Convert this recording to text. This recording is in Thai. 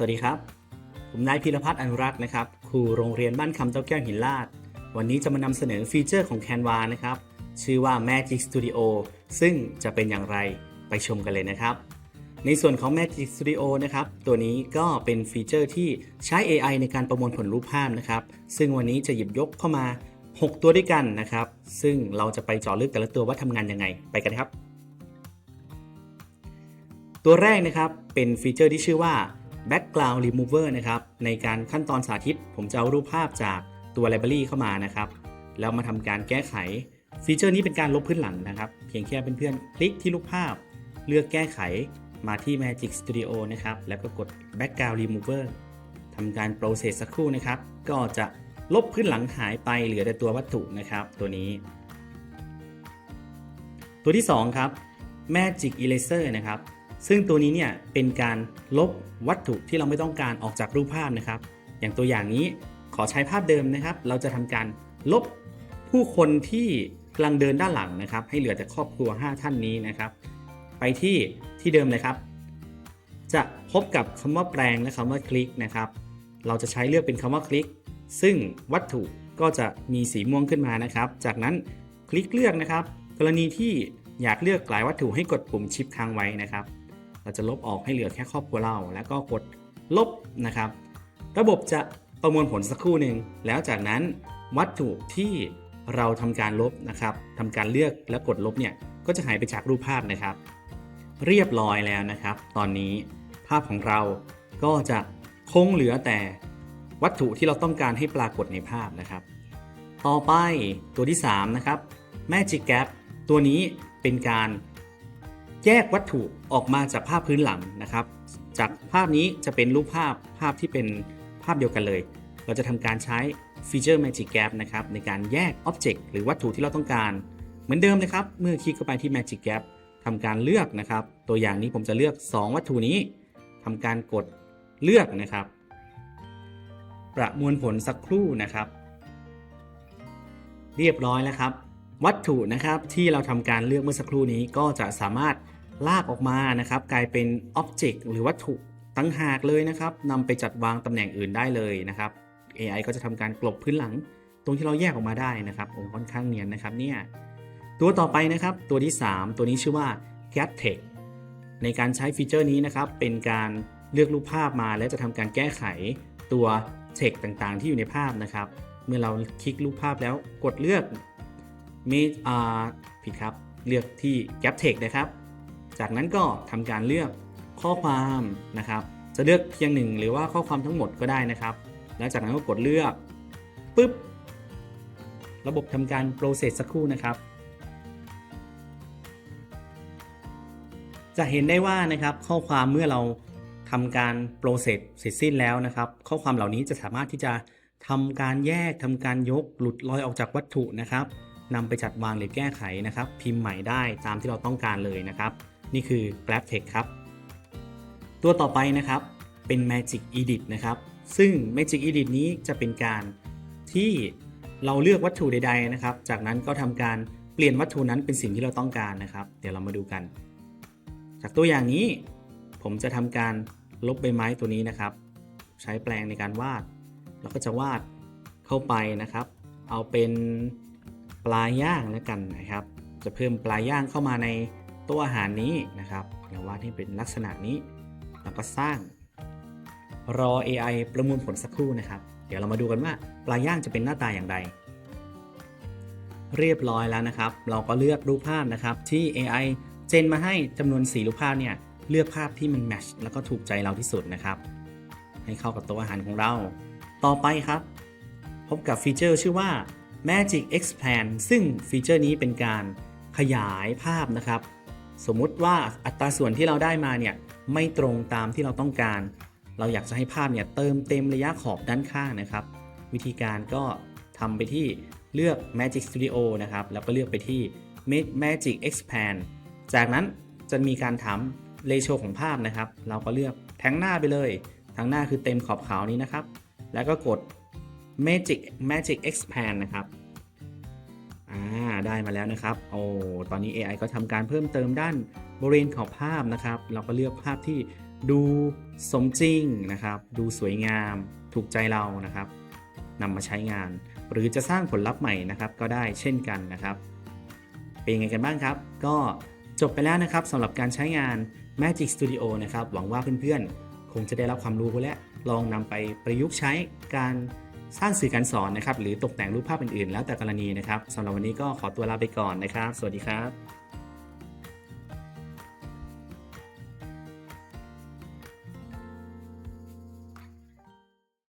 สวัสดีครับ ผมนายพีรพัฒน์อนุรักษ์นะครับ ครูโรงเรียนบ้านคำเจ้าแก้วหินลาด วันนี้จะมานำเสนอฟีเจอร์ของ Canva นะครับ ชื่อว่า Magic Studio ซึ่งจะเป็นอย่างไรไปชมกันเลยนะครับ ในส่วนของ Magic Studio นะครับ ตัวนี้ก็เป็นฟีเจอร์ที่ใช้ AI ในการประมวลผลรูปภาพนะครับ ซึ่งวันนี้จะหยิบยกเข้ามา 6 ตัวด้วยกันนะครับ ซึ่งเราจะไปเจาะลึกแต่ละตัวว่าทำงานยังไง ไปกันครับ ตัวแรกนะครับเป็นฟีเจอร์ที่ชื่อว่า background remover นะครับในการขั้นตอนสาธิต ผมจะเอารูปภาพจากตัว library เข้ามานะครับแล้วมาทำการแก้ไข ฟีเจอร์นี้เป็นการลบพื้นหลังนะครับ เพียงแค่เพื่อนๆคลิกที่รูปภาพ เลือกแก้ไขมาที่ Magic Studio นะครับแล้วก็กด background remover ทำการ process สักครู่นะครับ ก็จะลบพื้นหลังหายไปเหลือแต่ตัววัตถุนะครับ ตัวนี้ ตัวที่ 2 ครับ Magic Eraser นะครับ ซึ่งตัวนี้เนี่ยเป็นการลบวัตถุที่เราไม่ต้องการออกจากรูปภาพนะครับ อย่างตัวอย่างนี้ขอใช้ภาพเดิมนะครับ เราจะทำการลบผู้คนที่กำลังเดินด้านหลังนะครับ ให้เหลือแต่ครอบครัว 5 ท่านนี้นะครับ ไปที่ที่เดิมเลยครับ จะพบกับคำว่าแปลงและคำว่าคลิกนะครับ เราจะใช้เลือกเป็นคำว่าคลิก ซึ่งวัตถุก็จะมีสีม่วงขึ้นมานะครับ จากนั้นคลิกเลือกนะครับ กรณีที่อยากเลือกหลายวัตถุให้กดปุ่มชิปค้างไว้นะครับ เราจะลบออกให้เหลือแค่ครอบครัวเรา แล้วก็กดลบนะครับ ระบบจะประมวลผลสักครู่หนึ่งแล้วจากนั้นวัตถุที่เราทำการลบนะครับทำการเลือกแล้วกดลบเนี่ยก็จะหายไปจากรูปภาพนะครับ เรียบร้อยแล้วนะครับ ตอนนี้ภาพของเราก็จะคงเหลือแต่วัตถุที่เราต้องการให้ปรากฏในภาพนะครับ ต่อไปตัวที่3นะครับ Magic Gap ตัวนี้เป็นการ แยกวัตถุออกมาจากภาพพื้นหลังนะครับ จากภาพนี้จะเป็นรูปภาพภาพที่เป็นภาพเดียวกันเลย เราจะทำการใช้ฟีเจอร์ Magic Gap นะครับในการแยก Object หรือวัตถุที่เราต้องการ เหมือนเดิมเลยครับ เมื่อคลิกเข้าไปที่ Magic Gap ทำการเลือกนะครับ ตัวอย่างนี้ผมจะเลือก 2 วัตถุนี้ทำการกดเลือกนะครับ ประมวลผลสักครู่นะครับ เรียบร้อยแล้วครับ วัตถุนะครับที่เราทำการเลือกเมื่อสักครู่นี้ก็จะสามารถ ลากออกมานะครับ กลายเป็น Object หรือวัตถุตั้งหากเลยนะครับนำไปจัดวางตำแหน่งอื่นได้เลยนะครับ AI ก็จะทำการกลบพื้นหลัง ตรงที่เราแยกออกมาได้นะครับค่อนข้างเนียนนะครับเนี่ยตัวต่อไปนะครับ ตัวที่ 3 ตัวนี้ชื่อว่า g a t t e c h ในการใช้ฟีเจอร์นี้นะครับ เป็นการเลือกรูปภาพมาและจะทำการแก้ไขตัว text ต่างๆ ที่อยู่ในภาพนะครับ เมื่อเราคลิกรูปภาพแล้วกดเลือกมีอ่าผิดครับ เลือกที่ Gap Text นะครับ จากนั้นก็ทำการเลือกข้อความนะครับ จะเลือกเพียงหนึ่งหรือว่าข้อความทั้งหมดก็ได้นะครับ แล้วจากนั้นก็กดเลือกปุ๊บ ระบบทำการ process สักครู่นะครับ จะเห็นได้ว่านะครับข้อความเมื่อเราทำการ process เสร็จสิ้นแล้วนะครับ ข้อความเหล่านี้จะสามารถที่จะทำการแยกทำการยกหลุดลอยออกจากวัตถุนะครับนำไปจัดวางหรือแก้ไขนะครับ พิมพ์ใหม่ได้ตามที่เราต้องการเลยนะครับ นี่คือ Grab Text ครับ ตัวต่อไปนะครับเป็น Magic Edit นะครับ ซึ่ง Magic Edit นี้จะเป็นการที่เราเลือกวัตถุใด ๆ นะครับ จากนั้นก็ทำการเปลี่ยนวัตถุนั้นเป็นสิ่งที่เราต้องการนะครับ เดี๋ยวเรามาดูกัน จากตัวอย่างนี้ ผมจะทำการลบใบไม้ตัวนี้นะครับ ใช้แปรงในการวาด แล้วก็จะวาดเข้าไปนะครับ เอาเป็นปลาย่างแล้วกันนะครับ จะเพิ่มปลาย่างเข้ามาใน ต๊ะอาหารนี้นะครับเดี๋ยววาดให้เป็นลักษณะนี้ แล้วก็สร้าง รอ AI ประมวลผลสักครู่นะครับ เดี๋ยวเรามาดูกันว่าปลาย่างจะเป็นหน้าตาอย่างไร เรียบร้อยแล้วนะครับ เราก็เลือกรูปภาพนะครับที่ AI เจนมาให้จำนวน4รูปภาพเนี่ยเลือกภาพที่มันแมชแล้วก็ถูกใจเราที่สุดนะครับ ให้เข้ากับต๊ะอาหารของเรา ต่อไปครับ พบกับฟีเจอร์ชื่อว่า Magic Expand ซึ่งฟีเจอร์นี้เป็นการขยายภาพนะครับ สมมุติว่าอัตราส่วนที่เราได้มาเนี่ยไม่ตรงตามที่เราต้องการ เราอยากจะให้ภาพเนี่ยเติมเต็มระยะขอบด้านข้างนะครับ วิธีการก็ทำไปที่เลือก Magic Studio นะครับ แล้วก็เลือกไปที่ Magic Expand จากนั้นจะมีการถามเรโชของภาพนะครับ เราก็เลือกแทงหน้าไปเลยทั้งหน้าคือเต็มขอบขาวนี้นะครับ แล้วก็กด Magic Magic Expand นะครับ อ่าได้มาแล้วนะครับโอ้ตอนนี้ AI ก็ทำการเพิ่มเติมด้านบริเวณขอบภาพนะครับ เราก็เลือกภาพที่ดูสมจริงนะครับ ดูสวยงาม ถูกใจเรานะครับนำมาใช้งาน หรือจะสร้างผลลัพธ์ใหม่นะครับ ก็ได้เช่นกันนะครับ เป็นยังไงกันบ้างครับ ก็จบไปแล้วนะครับสำหรับการใช้งาน Magic Studio นะครับ หวังว่าเพื่อนๆ คงจะได้รับความรู้และลองนำไปประยุกต์ใช้การ สร้างสื่อการสอนนะครับหรือตกแต่งรูปภาพอื่นๆ แล้วแต่กรณีนะครับสำหรับวันนี้ก็ขอตัวลาไปก่อนนะครับ สวัสดีครับ